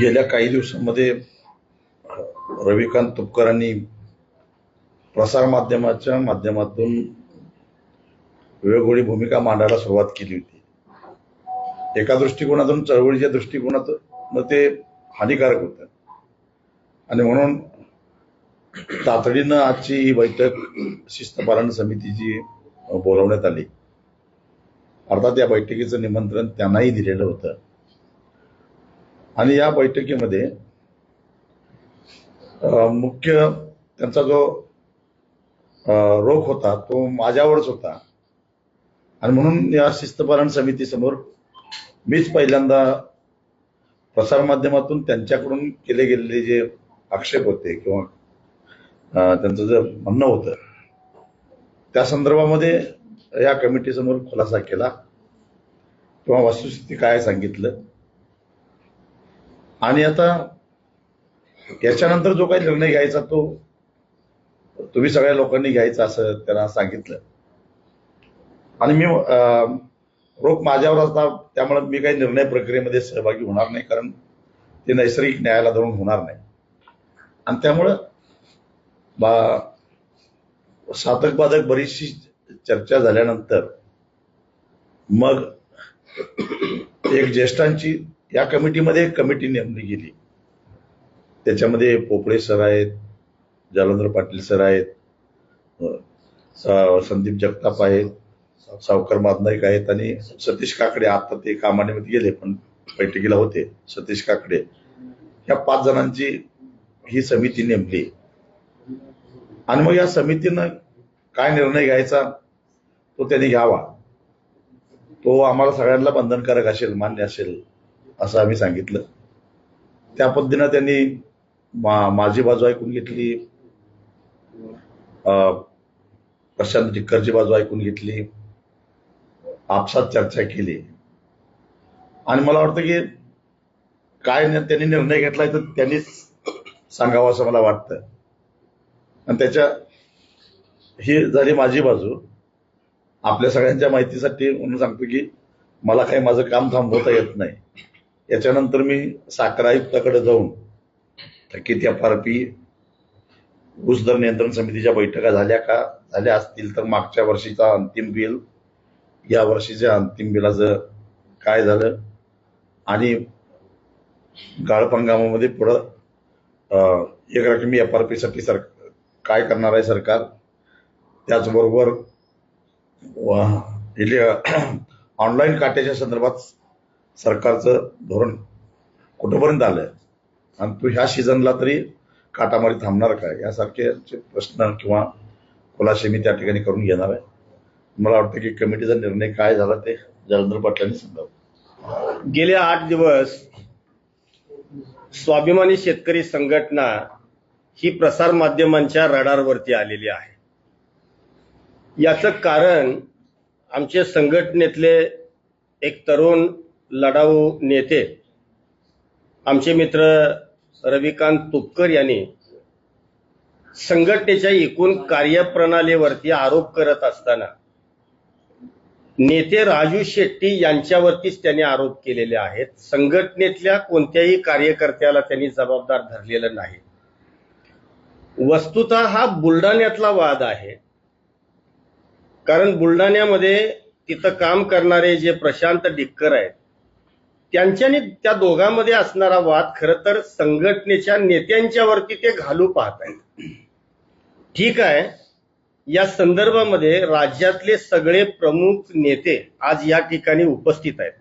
गेल्या काही दिवसांमध्ये रविकांत तुपकरांनी प्रसारमाध्यमाच्या माध्यमातून वेगवेगळी भूमिका मांडायला सुरुवात केली होती. एका दृष्टिकोनातून चळवळीच्या दृष्टिकोनातून ते हानिकारक होतं. आणि म्हणून तातडीनं आजची ही बैठक शिस्तपालन समितीची बोलवण्यात आली. अर्थात या बैठकीचं निमंत्रण त्यांनाही दिलेलं होतं. आणि या बैठकीमध्ये मुख्य त्यांचा जो रोख होता तो माझ्यावरच होता. आणि म्हणून या शिस्तपालन समितीसमोर मीच पहिल्यांदा प्रसारमाध्यमातून त्यांच्याकडून केले गेलेले जे आक्षेप होते किंवा त्यांचं जे म्हणणं होतं त्या संदर्भामध्ये या कमिटीसमोर खुलासा केला किंवा वस्तुस्थिती काय सांगितलं. आणि आता याच्यानंतर जो काही निर्णय घ्यायचा तो तुम्ही सगळ्या लोकांनी घ्यायचा असं त्यांना सांगितलं. आणि मी अं, रोख माझ्यावर असता त्यामुळे मी काही निर्णय प्रक्रियेमध्ये सहभागी होणार नाही कारण ते नैसर्गिक न्यायाला धरून होणार नाही. आणि त्यामुळं बा साधक बाधक बरीचशी चर्चा झाल्यानंतर मग एक ज्येष्ठांची या कमिटीमध्ये एक कमिटी नेमली गेली. त्याच्यामध्ये पोपळे सर आहेत जालंधर पाटील सर आहेत संदीप जगताप आहेत सावकर माधनाईक आहेत आणि सतीश काकडे. आता ते कामानिमित्त गेले पण बैठकीला होते. सतीश काकडे. या पाच जणांची ही समिती नेमली. आणि मग या समितीनं काय निर्णय घ्यायचा तो त्यांनी घ्यावा. तो आम्हाला सगळ्यांना बंधनकारक असेल मान्य असेल. असं आम्ही सांगितलं. त्या पद्धतीनं त्यांनी मा- माझी बाजू ऐकून घेतली. अं, प्रशांत टिक्करची बाजू ऐकून घेतली. आपसात चर्चा केली. आणि मला वाटतं की काय त्यांनी निर्णय घेतलाय तर त्यांनीच सांगावं असं मला वाटतं. आणि त्याच्या ही झाली माझी बाजू. आपल्या सगळ्यांच्या माहितीसाठी म्हणून सांगतो की मला काही माझं काम थांबवता येत नाही. याच्यानंतर मी साखर आयुक्ताकडे जाऊन थकीत एफ आर पी ऊस दर नियंत्रण समितीच्या बैठका झाल्या का? झाल्या असतील तर मागच्या वर्षीचा अंतिम बिल या वर्षीच्या अंतिम बिलाचं काय झालं? आणि गाळप हंगामामध्ये पुढं एक रकमी एफ आर पीसाठी सर काय करणार आहे सरकार? त्याचबरोबर ऑनलाईन काट्याच्या संदर्भात सरकारचं धोरण कुठंपर्यंत आलं आणि तो ह्या सीझनला तरी काटामारी थांबणार काय? यासारखे प्रश्न किंवा खुलासे मी त्या ठिकाणी करून घेणार आहे. मला वाटतं की कमिटीचा निर्णय काय झाला ते जलंधर पाटलांनी सांगावं. गेले आठ दिवस स्वाभिमानी शेतकरी संघटना ही प्रसार माध्यमांच्या रडारवरती आलेली आहे. याचं कारण आमचे संघटनेतले एक तरुण लढाऊ नेते आमचे मित्र रविकांत तुपकर यांनी संघटनेच्या एकूण कार्यप्रणालीवरती आरोप करत असताना नेते राजू शेट्टी यांच्यावरतीच त्यांनी आरोप केलेले आहेत. संघटनेतल्या कोणत्याही कार्यकर्त्याला त्यांनी जबाबदार धरलेलं नाही. वस्तुत हा बुलढाण्यातला वाद आहे. कारण बुलढाण्यामध्ये तिथं काम करणारे जे प्रशांत डिक्कर आहेत त्यांच्यानी त्या दोघांमध्ये असणारा वाद खर तर संघटनेच्या नेत्यांच्यावरती ते घालू पाहत आहेत. ठीक आहे. या संदर्भामध्ये राज्यातले सगळे प्रमुख नेते आज या ठिकाणी उपस्थित आहेत.